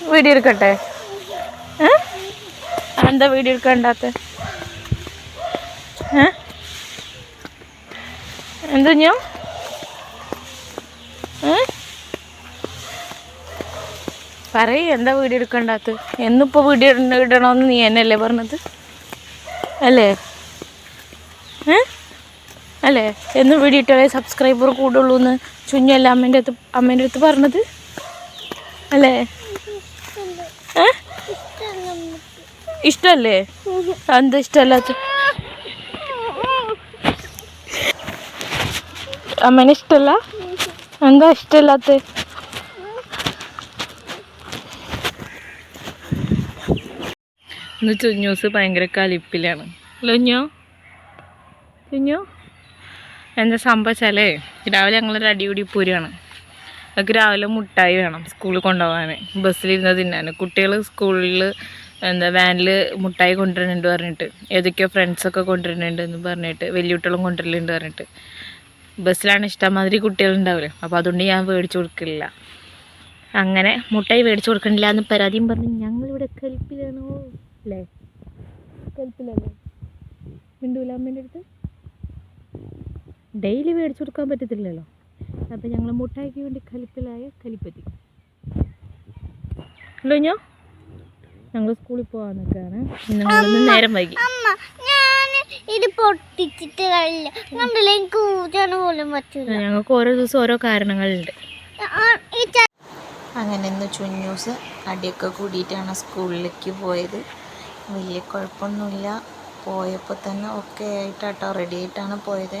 Video എടുക്കട്ടെ? എന്താ video എടുക്കണ്ടാത്ത? എന്താ ഞാൻ പറയ് എന്താ വീഡിയോ എടുക്കണ്ടാത്ത? എന്നിപ്പോ വീഡിയോ ഇട- ഇടണമെന്ന് നീ എന്നല്ലേ പറഞ്ഞത്? അല്ലേ? അല്ലേ? എന്ന് വീഡിയോ ഇട്ടാലേ സബ്സ്ക്രൈബർ കൂടുള്ളൂ എന്ന് ചുഞ്ഞല്ല അമ്മേന്റെ അടുത്ത് അമ്മേന്റെ അടുത്ത് പറഞ്ഞത്? അല്ലേ? ഇഷ്ടല്ലേ? എന്താ ഇഷ്ടമല്ലാത്ത അമ്മേനെ ഇഷ്ടമല്ല എന്താ ഇഷ്ടമല്ലാത്ത ന്യൂസ് ഭയങ്കര കലിപ്പിലാണ്. ലുഞ്ഞോ ലുഞ്ഞോ എന്താ സംഭവിച്ചാലേ രാവിലെ ഞങ്ങളൊരു അടിപിടി പൂരാണ് ഞങ്ങൾക്ക് രാവിലെ മുട്ടായി വേണം സ്കൂളിൽ കൊണ്ടുപോകാൻ. ബസ്സിലിരുന്ന് തിന്നാൻ. കുട്ടികൾ സ്കൂളിൽ എന്താ വാനിൽ മുട്ടായി കൊണ്ടുവരുന്നുണ്ട് പറഞ്ഞിട്ട്. ഏതൊക്കെയോ ഫ്രണ്ട്സൊക്കെ കൊണ്ടുവരുന്നുണ്ട് എന്ന് പറഞ്ഞിട്ട്. വലിയ കുട്ടികളും കൊണ്ടുവരലുണ്ട് പറഞ്ഞിട്ട്. ബസ്സിലാണ് ഇഷ്ടംമാതിരി കുട്ടികളുണ്ടാവില്ല അപ്പോൾ അതുകൊണ്ട് ഞാൻ മേടിച്ചു കൊടുക്കില്ല. അങ്ങനെ മുട്ടായി മേടിച്ചു കൊടുക്കണില്ല എന്ന് പരാതിയും പറഞ്ഞ് ഞങ്ങളിവിടെ കൽപ്പിലാണോ. അല്ലേ? കൽപ്പിലല്ലേ? മിണ്ടൂലാമ്മേന്റെ അടുത്ത് ഡെയിലി മേടിച്ചു കൊടുക്കാൻ പറ്റത്തില്ലല്ലോ? അപ്പം ഞങ്ങൾ മുട്ടായിക്ക് വേണ്ടി കലിപ്പിലായ കലിപ്പത്തി. ഹലോ ഞാൻ ഞങ്ങൾ സ്കൂളിൽ പോകാൻ നിൽക്കുകയാണ് ഞങ്ങളൊന്ന് നേരം വൈകി. അമ്മ ഞാൻ ഇത് പൊട്ടിച്ചിട്ട് കഴിയില്ല കണ്ടില്ല? എനിക്ക് ഊറ്റാൻ പോലും പറ്റില്ല ഞങ്ങൾക്ക് ഓരോ ദിവസം ഓരോ കാരണങ്ങളുണ്ട്. അങ്ങനെ ഇന്ന് ചുഞ്ഞൂസ് അടിയൊക്കെ കൂടിയിട്ടാണ് സ്കൂളിലേക്ക് പോയത്. വലിയ കുഴപ്പമൊന്നുമില്ല. പോയപ്പോൾ തന്നെ ഒക്കെ ആയിട്ടാട്ടോ റെഡി ആയിട്ടാണ് പോയത്.